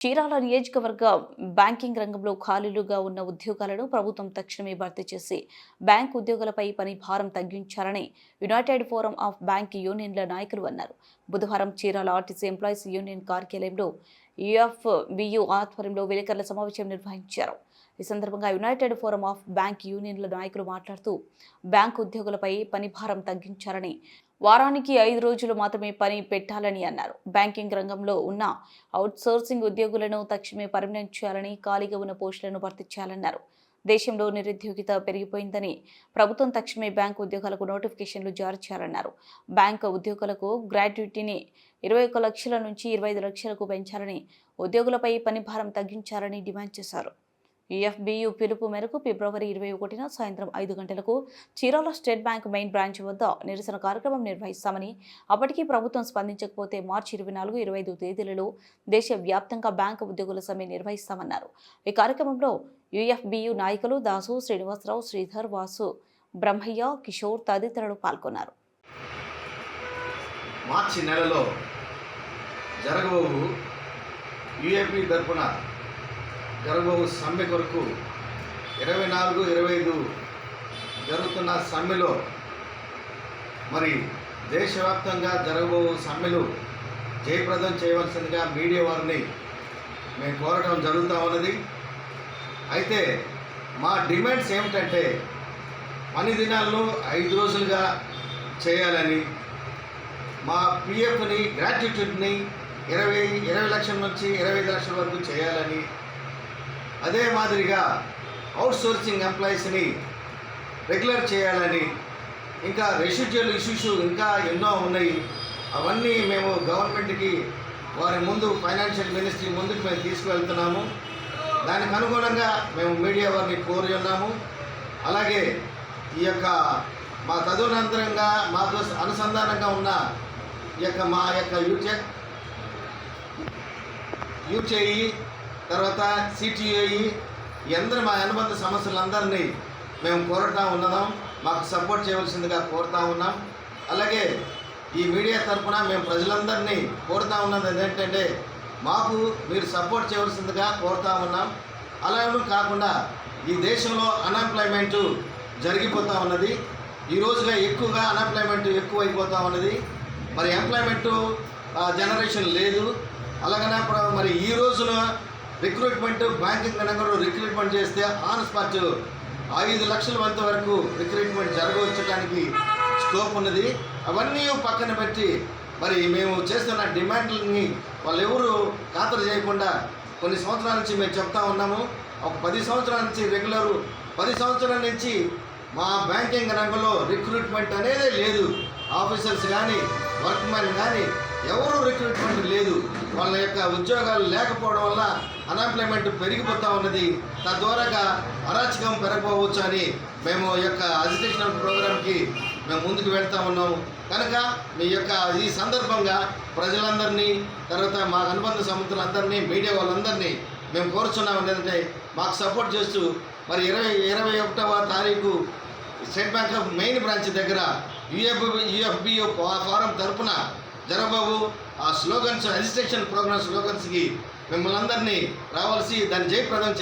చీరాల నియోజకవర్గ బ్యాంకింగ్ రంగంలో ఖాళీలుగా ఉన్న ఉద్యోగాలను ప్రభుత్వం తక్షణమే భర్తీ చేసి బ్యాంక్ ఉద్యోగులపై పని భారం తగ్గించాలని యునైటెడ్ ఫోరం ఆఫ్ బ్యాంక్ యూనియన్ల నాయకులు అన్నారు. బుధవారం చీరాల ఆర్టీసీ ఎంప్లాయీస్ యూనియన్ కార్యాలయంలో యుఎఫ్బియు ఆధ్వర్యంలో విలేకరుల సమావేశం నిర్వహించారు. ఈ సందర్భంగా యునైటెడ్ ఫోరం ఆఫ్ బ్యాంక్ యూనియన్ల నాయకులు మాట్లాడుతూ బ్యాంక్ ఉద్యోగులపై పని భారం తగ్గించాలని వారానికి ఐదు రోజులు మాత్రమే పని పెట్టాలని అన్నారు. బ్యాంకింగ్ రంగంలో ఉన్న అవుట్సోర్సింగ్ ఉద్యోగులను తక్షణమే పర్మనెంట్ చేయాలని ఖాళీగా ఉన్న పోస్టులను భర్తీ చేయాలన్నారు. దేశంలో నిరుద్యోగిత పెరిగిపోయిందని ప్రభుత్వం తక్షణమే బ్యాంకు ఉద్యోగాలకు నోటిఫికేషన్లు జారీ చేయాలన్నారు. బ్యాంకు ఉద్యోగులకు గ్రాట్యుటీని ఇరవై ఒక్క లక్షల నుంచి ఇరవై ఐదు లక్షలకు పెంచాలని ఉద్యోగులపై పని భారం తగ్గించాలని డిమాండ్ చేశారు. యుఎఫ్బియు పిలుపు మేరకు ఫిబ్రవరి ఇరవై ఒకటిన సాయంత్రం ఐదు గంటలకు Chirala state bank main branch వద్ద నిరసన కార్యక్రమం నిర్వహిస్తామని అప్పటికీ ప్రభుత్వం స్పందించకపోతే మార్చి ఇరవై నాలుగు ఇరవై ఐదు తేదీలలో దేశవ్యాప్తంగా బ్యాంకు ఉద్యోగుల సమ్మె నిర్వహిస్తామన్నారు. ఈ కార్యక్రమంలో యుఎఫ్బియు నాయకులు దాసు శ్రీనివాసరావు శ్రీధర్ వాసు బ్రహ్మయ్య కిషోర్ తదితరులు పాల్గొన్నారు. మార్చి నెలలో జరగబోవు యుఎఫ్బి తరఫున జరగబో సమ్మె కొరకు ఇరవై నాలుగు ఇరవై ఐదు జరుగుతున్న సమ్మెలో మరి దేశవ్యాప్తంగా జరగబో సమ్మెలు జయప్రదం చేయవలసిందిగా మీడియా వారిని మేము కోరటం జరుగుతూ ఉన్నది. అయితే మా డిమాండ్స్ ఏమిటంటే పని దినాల్లో ఐదు రోజులుగా చేయాలని మా పిఎఫ్ని గ్రాట్యుటీని ఇరవై ఇరవై లక్షల నుంచి ఇరవై ఐదు లక్షల వరకు చేయాలని అదే మాదిరిగా అవుట్సోర్సింగ్ ఎంప్లాయీస్ని రెగ్యులర్ చేయాలని ఇంకా రెసిడ్యువల్ ఇష్యూస్ ఇంకా ఎన్నో ఉన్నాయి. అవన్నీ మేము గవర్నమెంట్కి వారి ముందు ఫైనాన్షియల్ మినిస్ట్రీ ముందుకు మేము తీసుకువెళ్తున్నాము. దానికి అనుగుణంగా మేము మీడియా వారిని కోరి ఉన్నాము అలాగే ఈ యొక్క మా తదనంతరంగా మాతో అనుసంధానంగా ఉన్న ఈ యొక్క మా యొక్క యూచే యూచేయి తర్వాత సిటిఐ ఈ మా అనుబంధ సమస్యలందరినీ మేము కోరుతా ఉన్నదాం. మాకు సపోర్ట్ చేయవలసిందిగా కోరుతా ఉన్నాం. అలాగే ఈ మీడియా తరఫున మేము ప్రజలందరినీ కోరుతా ఉన్నది ఏంటంటే మాకు మీరు సపోర్ట్ చేయవలసిందిగా కోరుతా ఉన్నాం. అలాగే కాకుండా ఈ దేశంలో అన్ఎంప్లాయ్మెంట్ జరిగిపోతూ ఉన్నది. ఈ రోజుగా ఎక్కువగా అన్ఎంప్లాయ్మెంట్ ఎక్కువైపోతూ ఉన్నది. మరి ఎంప్లాయ్మెంట్ జనరేషన్ లేదు. అలాగనే మరి ఈ రోజున రిక్రూట్మెంట్ బ్యాంకింగ్ రంగంలో రిక్రూట్మెంట్ చేస్తే ఆన్ స్పాట్ ఐదు లక్షల మంది వరకు రిక్రూట్మెంట్ జరగవచ్చడానికి స్కోప్ ఉన్నది. అవన్నీ పక్కన పెట్టి మరి మేము చేస్తున్న డిమాండ్లని వాళ్ళు ఎవరు ఖాతరు చేయకుండా కొన్ని సంవత్సరాల నుంచి మేము చెప్తా ఉన్నాము. ఒక పది సంవత్సరాల నుంచి రెగ్యులర్ పది సంవత్సరాల నుంచి మా బ్యాంకింగ్ రంగంలో రిక్రూట్మెంట్ అనేది లేదు. ఆఫీసర్స్ కానీ వర్క్మెన్ కానీ ఎవరు రిక్రూట్మెంట్ లేదు. వాళ్ళ యొక్క ఉద్యోగాలు లేకపోవడం వల్ల అన్ఎంప్లాయ్మెంట్ పెరిగిపోతూ ఉన్నది. తద్వారాగా అరాచకం పెరగపోవచ్చు అని మేము యొక్క అజిటేషనల్ ప్రోగ్రామ్కి మేము ముందుకు వెళ్తా ఉన్నాము కనుక మీ యొక్క ఈ సందర్భంగా ప్రజలందరినీ తర్వాత మా అనుబంధ సముద్రులందరినీ మీడియా వాళ్ళందరినీ మేము కోరుచున్నాం. ఏంటంటే మాకు సపోర్ట్ చేస్తూ మరి ఇరవై ఇరవై ఒకటవ తారీఖు State Bank of main branch దగ్గర యుఎఫ్ యుఎఫ్బిఓ ఫారం తరపున జనబాబు ఆ స్లోగన్స్ అజిస్ట్రేషన్ ప్రోగ్రామ్ స్లోగన్స్కి మిమ్మల్ని అందరినీ రావాల్సి దాన్ని జయప్రదం